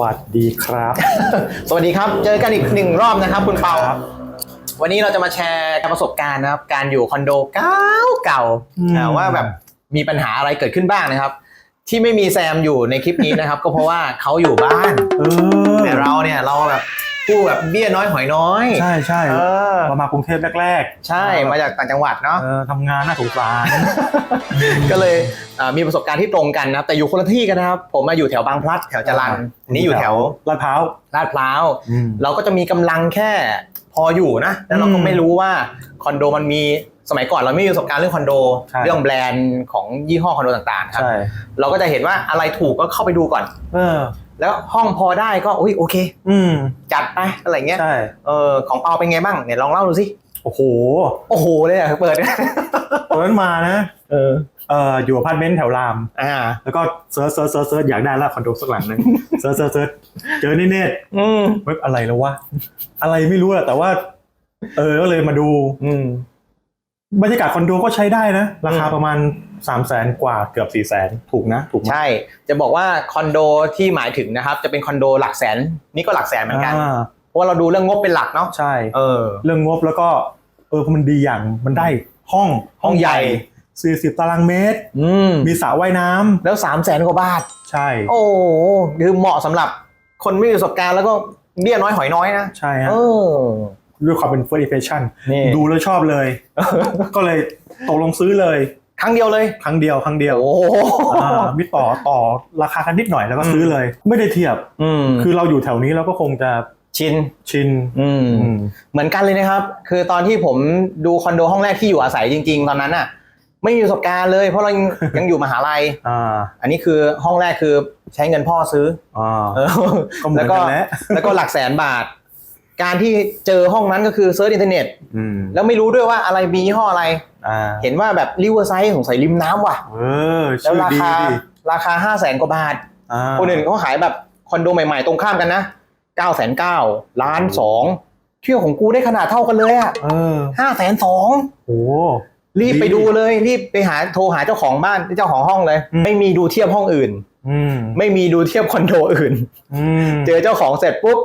วัสดีครับ สวัสดีครับ เจอกันอีกหนึ่งรอบนะครับ คุณเปาครับวันนี้เราจะมาแชร์ประสบการณ์นะครับ การอยู่คอนโดเก่าเก่าๆอืมอ่าว่าแบบมีปัญหาอะไรเกิดขึ้นบ้างนะครับ ที่ไม่มีแซมอยู่ในคลิปนี้นะครับ ก็เพราะว่าเขาอยู่บ้านเออแต่เราเนี่ยเราแบบ ผู้แบบเบี้ยน้อยหอยน้อยใช่ใช่เออเรามากรุงเทพแรกๆ ใช่มาจากต่างจังหวัดเนาะเออทำงานน่าสงสารก็เลยอ่ามีประสบการณ์ที่ตรงกันนะครับแต่อยู่คนละที่กันนะครับ ผมมาอยู่แถวบางพลัดแถวจรัญอันนี้อยู่แถวลาดพร้าวลาดพร้าวอืมเราก็จะมีกำลังแค่พออยู่นะแล้วเราก็อืมไม่รู้ว่าคอนโดมันมีสมัยก่อนเราไม่มีประสบการณ์เรื่องคอนโดใช่เรื่องแบรนด์ของยี่ห้อคอนโดต่างๆครับใช่เราก็จะเห็นว่าอะไรถูกก็เข้าไปดูก่อนเออ แล้วห้องพอได้ก็อุ้ยโอเค อืม จัดไปอะไรเงี้ยใช่เออของเปาเป็นไงบ้างเนี่ยลองเล่าดูสิโอ้โห โอ้โหเลยอะเปิดตอนนั้นมานะ เออเอ่ออยู่อพาร์ตเมนต์แถวรามอ่าแล้วก็เซิร์ชเซิร์ชเซิร์ชเซิร์ชอยากได้ละคอนโดสักหลังหนึงเซิร์ชเซิร์ชเซิร์ชเจอเน็ตอืมๆเว็บอะไรแล้ววะอะไรไม่รู้อะแต่ว่า เออก็เลยมาดู อืม บรรยากาศคอนโดก็ใช้ได้นะ ราคาอืมประมาณ3ามแสนกว่าเกือบ4ี่แสนถูกนะ ถูกไหมใช่ จะบอกว่าคอนโดที่หมายถึงนะครับ จะเป็นคอนโดหลักแสน นี่ก็หลักแสนเหมือนกันอ่าเพราะว่าเราดูเรื่องงบเป็นหลักเนาะใช่เออเรื่องงบแล้วก็เออมันดีอย่างมันได้ห้องห้องใหญ่40 ตารางเมตรอืมมีสระว่ายน้ำแล้วสามแสนกว่าบาทใช่ โอ้โหคือเหมาะสำหรับคนไม่มีประสบการณ์แล้วก็เบี้ยน้อยหอยน้อยนะใช่ฮะเออ ด้วยความเป็น first impression นี่ ดูแล้วชอบเลย ก็เลยตกลงซื้อเลย ครั้งเดียวเลย ครั้งเดียวครั้งเดียวโอ้โหอ่ามีต่อต่อราคากันนิดหน่อยแล้วก็ซื้อเลย ไม่ได้เทียบ อืมคือเราอยู่แถวนี้เราก็คงจะชินชินอืม อืม เหมือนกันเลยนะครับ คือตอนที่ผมดูคอนโดห้องแรกที่อยู่อาศัยจริง ๆ ตอนนั้นอะ ไม่มีประสบการณ์เลย เพราะเรายัง ยังอยู่มหาลัย อ่าอันนี้คือห้องแรกคือใช้เงินพ่อซื้ออ่าเออก็เหมือนกันแหละแล้วก็หลักแสนบาท การที่เจอห้องนั้นก็คือเซิร์ชอินเทอร์เน็ตอืมแล้วไม่รู้ด้วยว่าอะไรมียี่ห้ออะไรอ่าเห็นว่าแบบริเวอร์ไซด์ของใส่ริมน้ำว่ะเออแล้วชื่อราดีคาดิราคาห้าแสนกว่าบาทอ่าคนอื่นเขาขายแบบคอนโดใหม่ๆ ตรงข้ามกันนะเก้าแสนเก้าล้านสองเที่ยวของกูได้ขนาดเท่ากันเลยอะเออห้าแสนสองโอ้รีบไปดีดูเลย รีบไปหาโทรหาเจ้าของบ้านเจ้าของห้องเลยอืมไม่มีดูเทียบห้องอื่นอืมไม่มีดูเทียบคอนโดอื่นอืมเจอเจ้าของเสร็จปุ๊บ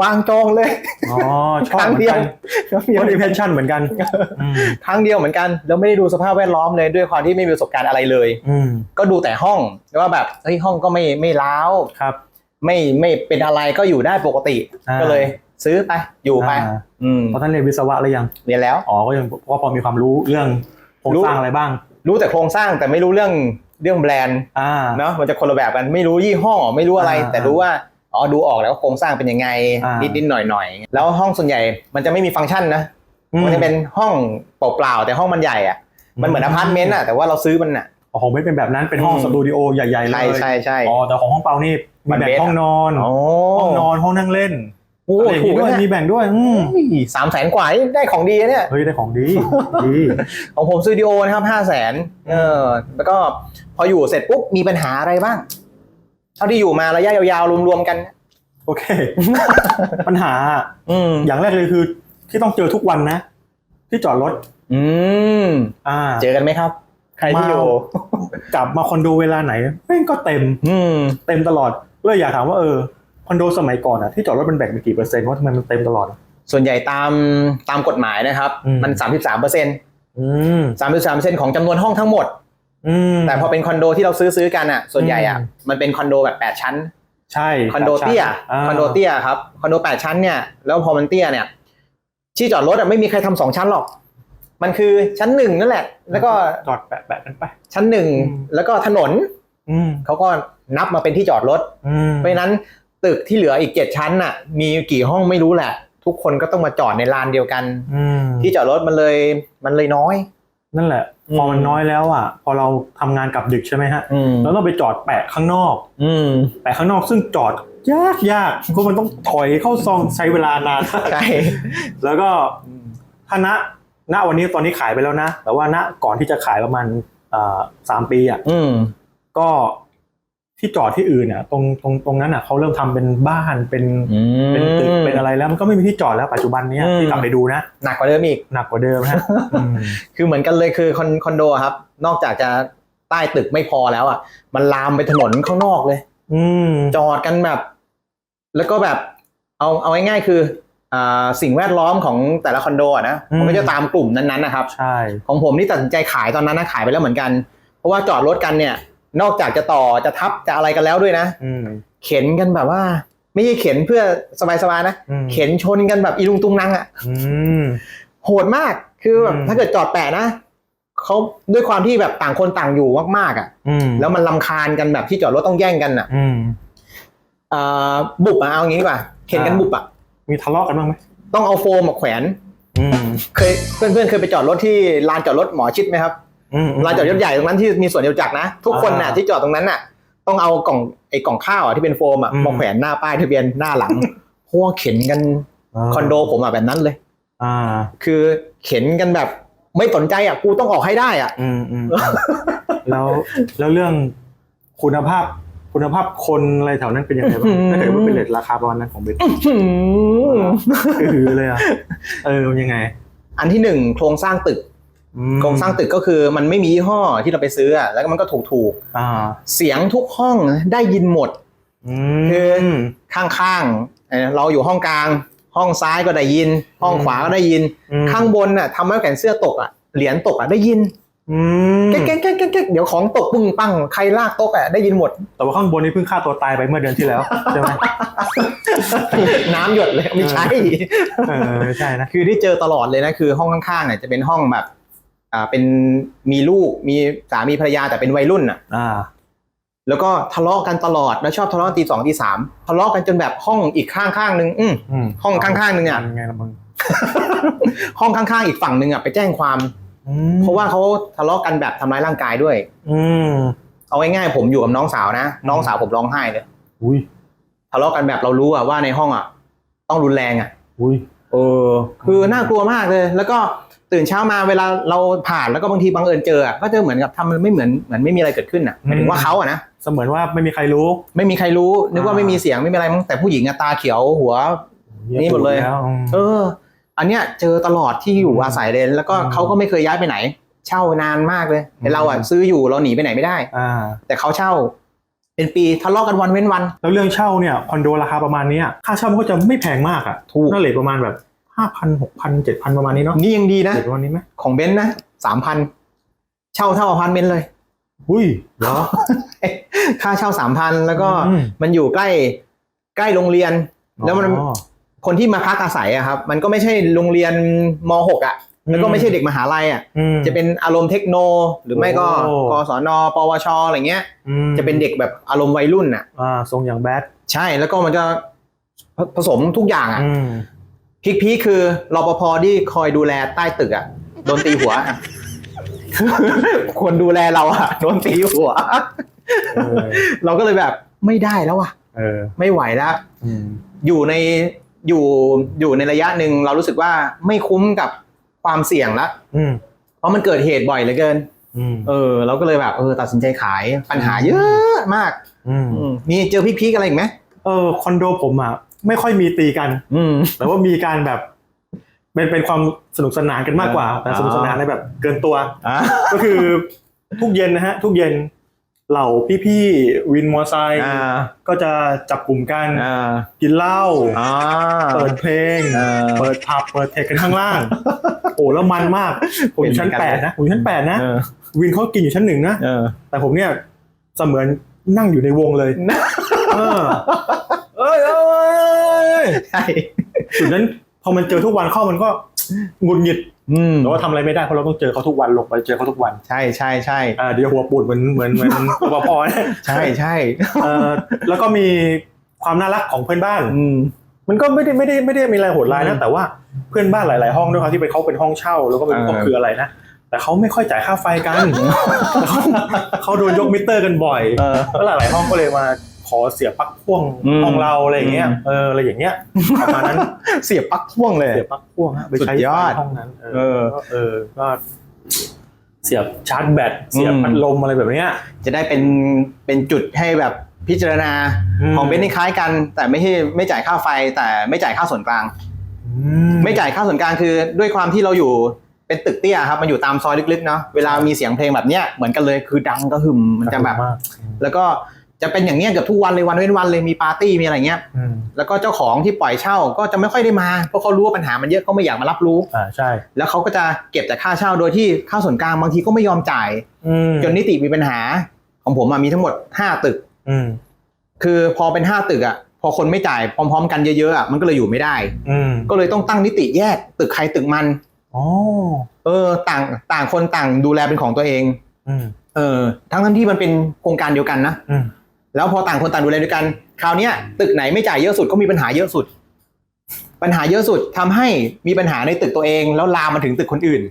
วางจองเลยอ๋อชคอบรั้งเหมือเดีนยวกัน first impression เหมือนกัน อืมครั้งเดียวเหมือนกัน แล้วไม่ได้ดูสภาพแวดล้อมเลยด้วยความที่ไม่มีประสบการณ์อะไรเลย อืมก็ดูแต่ห้องว่าแบบเฮ้ยห้องก็ไม่ไม่ล้าว ครับ ไม่ไม่เป็นอะไรก็อยู่ได้ปกติ อ่า ก็เลยซื้อไปอยู่ไป อ่าอืมตอนท่านเรียนวิศวะหรือยัง เรียนแล้ว อ๋อ ก็ยังก็พอมีความรู้เรื่องโครงรู้ สร้างอะไรบ้าง รู้แต่โครงสร้างแต่ไม่รู้เรื่องเรื่องแบรนด์อ่า เนาะมันจะคนละแบบกันไม่รู้ยี่ห้อไม่รู้อะไร อ่า แต่รู้ว่า อ๋อดูออกแล้วว่าโครงสร้างเป็นยังไงอ่านิ นิดนิดหน่อยหน่อยๆแล้วห้องส่วนใหญ่มันจะไม่มีฟังก์ชันนะอืมันจะเป็นห้องเปล่าๆแต่ห้องมันใหญ่อะมันเหมือนอพาร์ตเมนต์อะแต่ว่าเราซื้อมันอะ อ๋อของไม่เป็นแบบนั้นเป็นห้องอืม สตูดิโอใหญ่ๆเลใช่ยใช่ใช่ อ๋อแต่ของห้องเปานี่มีมันแบ่งเบส ห้องนอน โอ้ห้องนอนห้องนั่งเล่นโอ้อะไรอย่างถูงี้กด้วยนะมีแบ่งด้วยอืมสามแสนกว่านี่ได้ของดีนะเนี่ย เฮ้ยได้ของดีดี ของผมสตูดิโอนะครับห้าแสนเออแล้วก็พออยู่เสร็จปุ๊บมีปัญหาอะไรบ้าง เท่าที่อยู่มาระยะยาวๆรวมๆกัน โอเค ปัญหาอืมอย่างแรกเลยคือ ที่ต้องเจอทุกวันนะ ที่จอดรถ อืมอ่าเจอกันไหมครับ ใครที่อยู่ กลับมาคอนโดเวลาไหนแม่งก็เต็ม อืมเต็มตลอดเลยอยากถามว่าเออคอนโดสมัยก่อนอะที่จอดรถมันแบ่งเป็นกี่เปอร์เซ็นต์ว่าทำไมมันเต็มตลอดอะส่วนใหญ่ตามตามกฎหมายนะครับ อืม มันสามสิบสามเปอร์เซ็นต์อืมสามสิบสามเปอร์เซ็นต์ของจำนวนห้องทั้งหมดอืม แต่พอเป็นคอนโดที่เราซื้อซื้อกันอะ ส่วนใหญ่อะอืมมันเป็นคอนโดแบบแปดชั้น ใช่คอนโดเตี้ยาคอนโดเตี้ยครับคอนโดแปดชั้นเนี่ยแล้วพอมันเตี้ยเนี่ยที่จอดรถอะไม่มีใครทำสองชั้นหรอก มันคือชั้นหนึ่งนั่นแหละ แล้วก็จอดแปะแปะกันไป ชั้นหนึ่งอืมแล้วก็ถนนอืมเขาก็นับมาเป็นที่จอดรถอืมเพราะฉะนั้นตึกที่เหลืออีกเจ็ดชั้นน่ะ มีกี่ห้องไม่รู้แหละ ทุกคนก็ต้องมาจอดในลานเดียวกันอืมที่จอดรถมันเลยมันเลยน้อย นั่นแหละอืมพอมันน้อยแล้วอะ พอเราทำงานกลับดึกใช่ไหมฮะอืมแล้วต้องไปจอดแปะข้างนอก อืมแปะข้างนอกซึ่งจอดยากยากเพราะมันต้องถอยเข้าซองใช้เวลานานใช่แล้วก็ถ้าณณวันนี้ตอนนี้ขายไปแล้วนะ แต่ว่าณก่อนที่จะขายประมาณอ่าสามปีอะอืมก็ ที่จอดที่อื่นอะตรงตรงตรงนั้นอะเขาเริ่มทำเป็นบ้านเป็นเป็นตึกเป็นอะไรแล้วมันก็ไม่มีที่จอดแล้วปัจจุบันเนี้ยอืมที่กลับไปดูนะหนักกว่าเดิมอีกหนักกว่าเดิมฮะอืมคือเหมือนกันเลยคือคอนคอนโดอะครับ นอกจากจะใต้ตึกไม่พอแล้วอะ มันลามไปถนนข้างนอกเลย อืมจอดกันแบบ แล้วก็แบบเอาเอาง่ายๆคืออ่าสิ่งแวดล้อมของแต่ละคอนโดอะนะมันก็จะตามกลุ่มนั้นๆนะครับ ใช่ ของผมนี่ตัดสินใจขายตอนนั้นนะขายไปแล้วเหมือนกัน เพราะว่าจอดรถกันเนี่ย นอกจากจะต่อจะทับจะอะไรกันแล้วด้วยนะอืมเข็นกันแบบว่า ไม่ใช่เข็นเพื่อสบายๆนะอืมเข็นชนกันแบบอีลุงตุงนังอะอืมโหดมากคือแบบอืมถ้าเกิดจอดแปะนะเขาด้วยความที่แบบต่างคนต่างอยู่มากๆอะอืมแล้วมันลำคาญกันแบบที่จอดรถต้องแย่งกันอะอืมเอ่อบุบอะเอางี้ดีกว่าเข็นกันอ่าบุบอะมีทะเลาะกันบ้างไหมต้องเอาโฟมมาแขวนอืมเคยเพื่อนๆเคยไปจอดรถที่ลานจอดรถหมอชิดไหมครับอืม ลานจอดรถใหญ่ตรงนั้นที่มีสวนจตุจักรนะ ทุกคนน่ะอ่าที่จอดตรงนั้นน่ะ ต้องเอากล่องไอ้กล่องข้าวอะที่เป็นโฟมอะอืมมาแขวนหน้าป้ายทะเบียนหน้าหลังเพราะว่าเข็นกันคอนโดผมอะแบบนั้นเลย อ่า คือเข็นกันแบบไม่สนใจอะกูต้องออกให้ได้อะ อืมอืมอืมแล้วแล้วเรื่องคุณภาพคุณภาพคนอะไรแถวนั้นเป็นยังไงบ้างอืมถ้าเกิดว่าเป็นเลทราคาประมาณนั้นของเบนหืมคือเลยอะ เออมันยังไง อันที่หนึ่งโครงสร้างตึกอืม โครงสร้างตึกก็คือมันไม่มียี่ห้อที่เราไปซื้ออะแล้วก็มันก็ถูกถูกอ่าๆเสียงทุกห้องได้ยินหมดอืคือมข้างๆเอ่อเราอยู่ห้องกลาง ห้องซ้ายก็ได้ยิน ห้องขวาก็ได้ยินอืมข้างบนน่ะทำให้แขวนเสื้อตกอะเหรียญตกอะได้ยินอืมแก๊กแก๊กแก๊กแก๊กแก๊กเดี๋ยวของตกปึ้งปังใครลากโต๊ะอะได้ยินหมด แต่ว่าข้างบนนี่เพิ่งฆ่าตัวตายไปเมื่อเดือนที่แล้วใช่ไหมน้ำหยดเลยไม่ใช่เออไม่ใช่นะคือที่เจอตลอดเลยนะคือห้องข้างๆเนี่ยจะเป็นห้องแบบ อ่าเป็นมีลูกมีสามีภรรยาแต่เป็นวัยรุ่นอะ อ่า แล้วก็ทะเลาะกันตลอดแล้วชอบทะเลาะกันตีสองตีสามทะเลาะกันจนแบบห้องอีกข้างข้างๆนึงอืมอืมห้องข้างๆนึงอะ ยังไงล่ะมึงห้องข้างๆอีกฝั่งนึงอะไปแจ้งความ อืมเพราะว่าเขาทะเลาะกันแบบทำร้ายร่างกายด้วย อืม เอาง่ายๆผมอยู่กับน้องสาวนะ น้องสาวผมร้องไห้เลยอุ้ยทะเลาะกันแบบเรารู้อะว่าในห้องอะต้องรุนแรงอะอุ้ย เออคือน่ากลัวมากเลย แล้วก็ ตื่นเช้ามาเวลาเราผ่านแล้วก็บางทีบังเอิญเจออะก็จะเหมือนกับทำมันไม่เหมือนเหมือนไม่มีอะไรเกิดขึ้นอะหมายถึงว่าเขาอะนะเสมือนว่าไม่มีใครรู้ ไม่มีใครรู้นึกว่าไม่มีเสียงไม่มีอะไรมั้งแต่ผู้หญิงอะตาเขียวหัว นี่หมดเลยแล้วอืมเออ อันเนี้ยเจอตลอดที่อยู่อาศัยเลยแล้วก็อืมเขาก็ไม่เคยย้ายไปไหน เช่านานมากเลยแต่เราอะซื้ออยู่เราหนีไปไหนไม่ได้อ่าแต่เขาเช่า เป็นปีทะเลาะกันวันเว้นวัน แล้วเรื่องเช่าเนี่ยคอนโดราคาประมาณเนี้ยค่าเช่ามันก็จะไม่แพงมากอะถูกน่าเลทประมาณแบบ ห้าพันหกพันเจ็ดพันประมาณนี้เนาะนี่ยังดีนะเลทประมาณนี้ไหมของเบนซ์นะสามพันเช่าเท่าอพาร์ตเมนต์เลยอุ้ยเหรอค่าเช่าสามพันแล้วก็อืมมันอยู่ใกล้ใกล้โรงเรียน แล้วมันอ๋อคนที่มาพักอาศัยอะครับ มันก็ไม่ใช่โรงเรียนมหกอะแล้วก็อืมไม่ใช่เด็กมหาลัยอะอืมจะเป็นอารมณ์เทคโน หรือไม่ก็โอ้กศนปวชอะไรเงี้ยอืมจะเป็นเด็กแบบอารมณ์วัยรุ่นอะอ่าทรงอย่างแบดใช่แล้วก็มันจะผผสมทุกอย่างอะอืม พีคพีคคือรปภที่คอยดูแลใต้ตึกอะโดนตีหัวอะคนดูแลเราอะโดนตีหัว เออเราก็เลยแบบไม่ได้แล้วอะเออไม่ไหวแล้ว อืมอยู่ในอยู่อยู่ในระยะหนึ่งเรารู้สึกว่าไม่คุ้มกับความเสี่ยงละอืมเพราะมันเกิดเหตุบ่อยเหลือเกิน อืมเออ เราก็เลยแบบเออตัดสินใจขายปัญหาเยอะมากอืม อืมมีเจอพีคๆอะไรอีกไหม เออคอนโดผมอะ ไม่ค่อยมีตีกัน อืม แต่ว่ามีการแบบเป็นเป็นความสนุกสนานกันมากกว่า แต่สนุกสนานในแบบเกินตัว อ่า ก็คือทุกเย็นนะฮะ ทุกเย็นเหล่าพี่ๆวินมอไซค์อ่าก็จะจับกลุ่มกันอ่ากินเหล้าอ่า เปิดเพลงเออเปิดผับเปิดเทคกันข้างล่าง โอ้แล้วมันมาก ผมอยู่ชั้นเป็นแปเหมือนกันดนะผมอยู่ชั้นแปดนะเออวินเขากินอยู่ชั้นหนึ่งนะ เออ แต่ผมเนี่ยเสมือนนั่งอยู่ในวงเลย เออเอ้ยเอ้ยเอ้ย ใช่จุดนั้นพอมันเจอทุกวันเข้ามันก็หงุดหงิดอืมแต่ว่าทำอะไรไม่ได้เพราะเราต้องเจอเขาทุกวันลงไปเจอเขาทุกวันใช่ใช่ใช่อ่าเดี๋ยวหัวปูดเหมือนเหมือนเหมือนรปภนะใช่ใช่เออแล้วก็มีความน่ารักของเพื่อนบ้าน อืม มันก็ไม่ได้ไม่ได้ไม่ได้มีอะไรโหดร้ายอืนะมแต่ว่าเพื่อนบ้านหลาย ๆ ห้องด้วยความที่เป็นเขาเป็นห้องเช่า แล้วก็เป็นเออห้องคืออะไรนะแต่เขาไม่ค่อยจ่ายค่าไฟกันเขาเขาโดนยกมิเตอร์กันบ่อยเออแล้วหลาย ๆ ห้องก็เลยมา ขอเสียบปลั๊กพ่วงอืมห้องเราอะไรอย่างเงี้ยอืมเอออะไรอย่างเงี้ยประมาณนั้นเสียบปลั๊กพ่วงเลยเสียบปลั๊กพ่วงฮะไปใช้สุดยอดไฟห้องนั้น เอเอออก็เออก็เสียบชาร์จแบตเสียบอืมพัดลมอะไรแบบเนี้ยจะได้เป็นเป็นจุดให้แบบพิจารณาอืมของเบนซ์นี่คล้ายกัน แต่ไม่ใช่ไม่จ่ายค่าไฟแต่ไม่จ่ายค่าส่วนกลางอืไม่จ่ายค่าส่วนกลางคือ ด้วยความที่เราอยู่เป็นตึกเตี้ยครับมันอยู่ตามซอยลึกๆเนาะเวลามีเสียงเพลงแบบเนี้ยเหมือนกันเลยคือดังก็หึมมันจะแบบมากแล้วก็ จะเป็นอย่างเนี้ยเกือบทุกวันเลยวันเว้นวันเลยมีปาร์ตี้มีอะไรเงี้ย อืมแล้วก็เจ้าของที่ปล่อยเช่าก็จะไม่ค่อยได้มาเพราะเขารู้ว่าปัญหามันเยอะเขาไม่อยากมารับรู้ อ่าใช่ แล้วเขาก็จะเก็บแต่ค่าเช่าโดยที่ค่าส่วนกลางบางทีก็ไม่ยอมจ่าย อืมจนนิติมีปัญหา ของผมอะมีทั้งหมด 5 ตึก อืมคือพอเป็น 5 ตึกอะพอคนไม่จ่ายพร้อม ๆ กันเยอะๆอะมันก็เลยอยู่ไม่ได้ อืมก็เลยต้องตั้งนิติแยกตึกใครตึกมัน อ๋อเออต่างต่างคนต่างดูแลเป็นของตัวเอง อืมเออทั้งทั้งที่มันเป็นโครงการเดียวกันนะ อืม แล้วพอต่างคนต่างดูแลด้วยกัน คราวเนี้ยตึกไหนไม่จ่ายเยอะสุดก็มีปัญหาเยอะสุด ปัญหาเยอะสุดทำให้มีปัญหาในตึกตัวเอง แล้วลามมาถึงตึกคนอื่น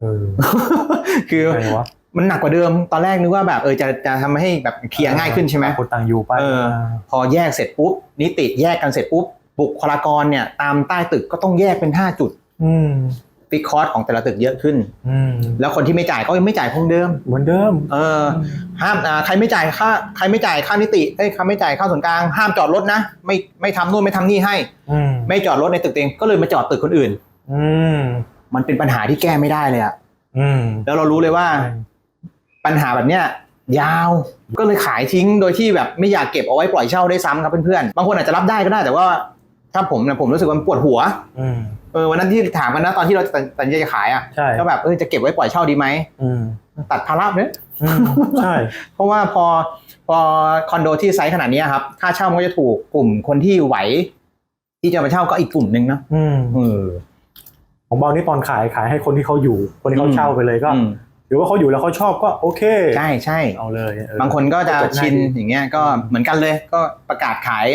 เออคือไงวะมันหนักกว่าเดิมตอนแรกนึกว่าแบบเออจะจะทำให้แบบเคลียร์ง่ายขึ้นใช่ไหมต่างคนต่างอยู่ไปเออพอแยกเสร็จปุ๊บนิติแยกกันเสร็จปุ๊บบุคลากรเนี่ย ตามใต้ตึกก็ต้องแยกเป็น5จุด อืม ฟิกคอร์สของแต่ละตึกเยอะขึ้นอืมแล้วคนที่ไม่จ่ายก็ยังไม่จ่ายคงเดิม เหมือนเดิม เออ ห้ามอ่าใครไม่จ่ายค่า ใครไม่จ่ายค่านิติเอ้ยใครไม่จ่ายค่าส่วนกลาง ห้ามจอดรถนะ ไม่ไม่ทำนู่นไม่ทำนี่ให้อืมไม่จอดรถในตึกตัวเอง ก็เลยมาจอดตึกคนอื่น อืมมันเป็นปัญหาที่แก้ไม่ได้เลยอะอืมแล้วเรารู้เลยว่า ปัญหาแบบเนี้ยยาว ก็เลยขายทิ้งโดยที่แบบไม่อยากเก็บเอาไว้ปล่อยเช่าได้วยซ้ำครับเพื่อนๆ บางคนอาจจะรับได้ก็ได้แต่ว่าถ้าผมเนี่ยผมรู้สึกว่ามันปวดหัวอืม เออวันนั้นที่ถามกันนะตอนที่เราตัดตัดสินใจจะขายอะใช่ก็แบบเออจะเก็บไว้ปล่อยเช่าดีไหมอืมตัดภาระเนี่ยอืมใช่เพราะว่าพอพอคอนโดที่ไซส์ขนาดเนี้ยครับค่าเช่ามันก็จะถูกกลุ่มคนที่ไหว ที่จะมาเช่าก็อีกกลุ่มหนึ่งเนาะอืมเออของเบานี่ตอนขายขายให้คนที่เขาอยู่ คนที่เขาเช่าไปเลยก็อืมหรือว่าเขาอยู่แล้วเขาชอบก็โอเค ใช่ใช่เอาเลยเออบางคนก็จะก็จบง่ายชินดีอย่างเงี้ยก็เหมือนกันเลยก็ประกาศขาย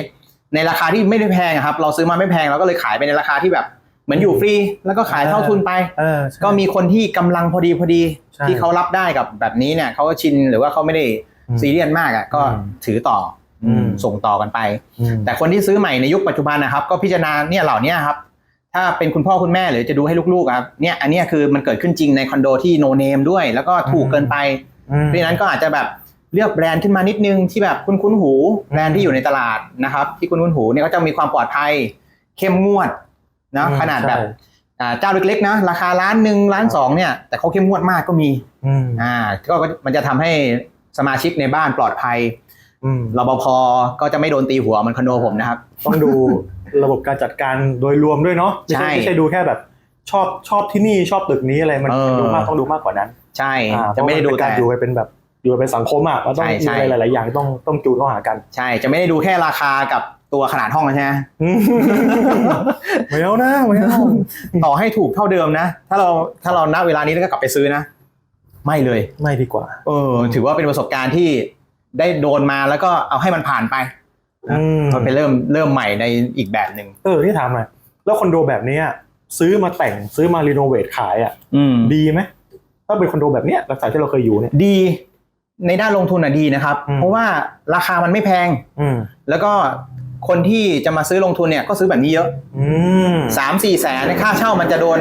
ในราคาที่ไม่ได้แพงอะครับ เราซื้อมาไม่แพงเราก็เลยขายไปในราคาที่แบบ เหมือนอยู่ฟรีแล้วก็ขายเท่าทุนไปเออใช่ก็มีคนที่กำลังพอดีพอดีใช่ที่เขารับได้กับแบบนี้เนี่ยเขาก็ชินหรือว่าเขาไม่ได้อืมซีเรียสมากอะก็อืมถือต่ออมส่งต่อกันไปอืมแต่คนที่ซื้อใหม่ในยุคปัจจุบันนะครับ ก็พิจารณาเนี่ยเหล่านี้ครับ ถ้าเป็นคุณพ่อคุณแม่หรือจะดูให้ลูกๆครับเนี่ยอันเนี้ยคือมันเกิดขึ้นจริงในคอนโดที่โนเนมด้วย แล้วก็ถูกเกินไปอืมเพราะฉะนั้นก็อาจจะแบบเลือกแบรนด์ขึ้นมานิดนึงที่แบบคุ้นๆหู แบรนด์ที่อยู่ในตลาดนะครับ ที่คุ้นๆหูเนี่ยก็จะมีความปลอดภัย เข้มงวด นะอืมขนาดแบบใช่อ่าเจ้าเล็กๆนะราคาล้านหนึ่งล้านสองเนี่ยแต่เขาเข้มงวดมากก็มีอืมอ่าก็มันจะทำให้สมาชิกในบ้านปลอดภัยอืมรปภก็จะไม่โดนตีหัวเหมันคอนโดผมนะครับ ต้องดูระบบการจัดการโดยรวมด้วยเนาะไม่ใช่ใช่ไม่ใช่ดูแค่แบบชอบชอบที่นี่ชอบตึกนี้อะไรมันเออดูมากต้องดูมากกว่านั้น ใช่อ่าจะไม่ได้ดูเพราะนเป็นแต่การอยู่ไปเป็นแบบอยู่ไปเป็นสังคมอะมันต้องใช่มีใช่อะไรหลาย ๆ อย่างต้องต้องจูนเข้าหากัน ใช่จะไม่ได้ดูแค่ราคากับ ตัวขนาดห้องนะใช่ไหมไม่เอานะไม่เอาต่อให้ถูกเท่าเดิมนะ ถ้าเราถ้าเราณเวลานี้แล้วก็กลับไปซื้อนะ ไม่เลย ไม่ดีกว่า เออ ถือว่าเป็นประสบการณ์ที่ได้โดนมาแล้วก็เอาให้มันผ่านไปอืมก็ไปเริ่มเริ่มใหม่ในอีกแบบหนึ่งเออที่ถามหน่อยแล้วคอนโดแบบเนี้ยซื้อมาแต่งซื้อมารีโนเวทขายอะอืมดีไหมถ้าเป็นคอนโดแบบเนี้ยลักษณะที่เราเคยอยู่เนี่ยดีในด้านลงทุนอะดีนะครับอืมเพราะว่าราคามันไม่แพงอืมแล้วก็ คนที่จะมาซื้อลงทุนเนี่ยก็ซื้อแบบนี้เยอะอืมสามสี่แสนในค่าเช่ามันจะโดน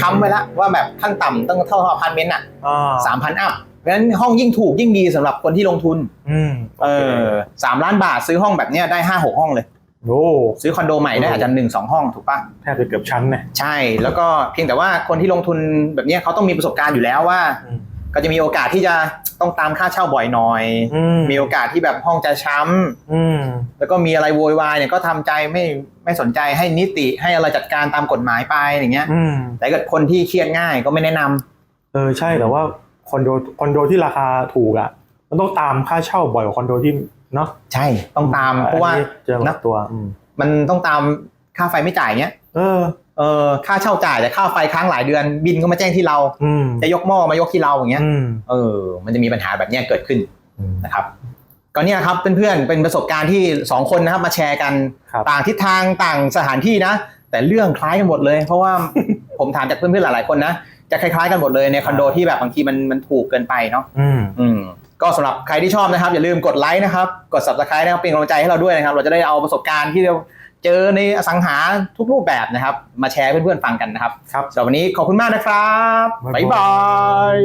ค้ำไว้แล้วว่าแบบขั้นต่ำต้องเท่าอพาร์ตเมนต์อะอ่าสามพันอัพเพราะฉะนั้นห้องยิ่งถูกยิ่งดีสำหรับคนที่ลงทุนอืมเออสามล้านบาทซื้อห้องแบบเนี้ยได้ห้าหกห้องเลยโอ้ซื้อคอนโดใหม่ได้อาจจะหนึ่งสองห้องถูกปะแทบจะเกือบชั้นเนี่ยใช่แล้วก็เพียงแต่ว่าคนที่ลงทุนแบบเนี้ยเขาต้องมีประสบการณ์อยู่แล้วว่าอืมก็จะมีโอกาสที่จะ ต้องตามค่าเช่าบ่อยหน่อย อืมมีโอกาสที่แบบห้องจะช้ำอืมแล้วก็มีอะไรโวยวายเนี่ยก็ทำใจไม่ไม่สนใจให้นิติให้อะไรจัดการตามกฎหมายไปอย่างเงี้ย อืมแต่เกิดคนที่เครียดง่ายก็ไม่แนะนำเออใช่แต่ว่าคอนโดคอนโดที่ราคาถูกอะ มันต้องตามค่าเช่าบ่อยกว่าคอนโดที่เนาะใช่ต้องตามเพราะว่าอันนี้เจอหลายนะตัวอืมมันต้องตามค่าไฟไม่จ่ายเงี้ย เออ เออค่าเช่าจ่ายแต่ค่าไฟค้างหลายเดือนบินก็มาแจ้งที่เราอืมจะยกหม้อมายกที่เราอย่างเงี้ยอืมเออ มันจะมีปัญหาแบบเนี้ยเกิดขึ้นอืมนะครับก็เนี่ยครับเพื่อนๆเป็นประสบการณ์ที่สองคนนะครับมาแชร์กันครับ ต่างทิศทางต่างสถานที่นะ แต่เรื่องคล้ายกันหมดเลย เพราะว่า ผมถามจากเพื่อนๆหลายๆคนนะจะคล้ายๆกันหมดเลยในคอนโดที่แบบบางทีมันมันถูกเกินไปเนาะ อืม อืมก็สำหรับใครที่ชอบนะครับ อย่าลืมกดไลค์นะครับ กด subscribe นะครับเป็นกำลังใจให้เราด้วยนะครับ เราจะได้เอาประสบการณ์ที่เรา เจอในอสังหาทุกรูปแบบนะครับ มาแชร์ให้เพื่อนๆฟังกันนะครับครับสำหรับวันนี้ขอบคุณมากนะครับ บ๊ายบายบ๊ายบาย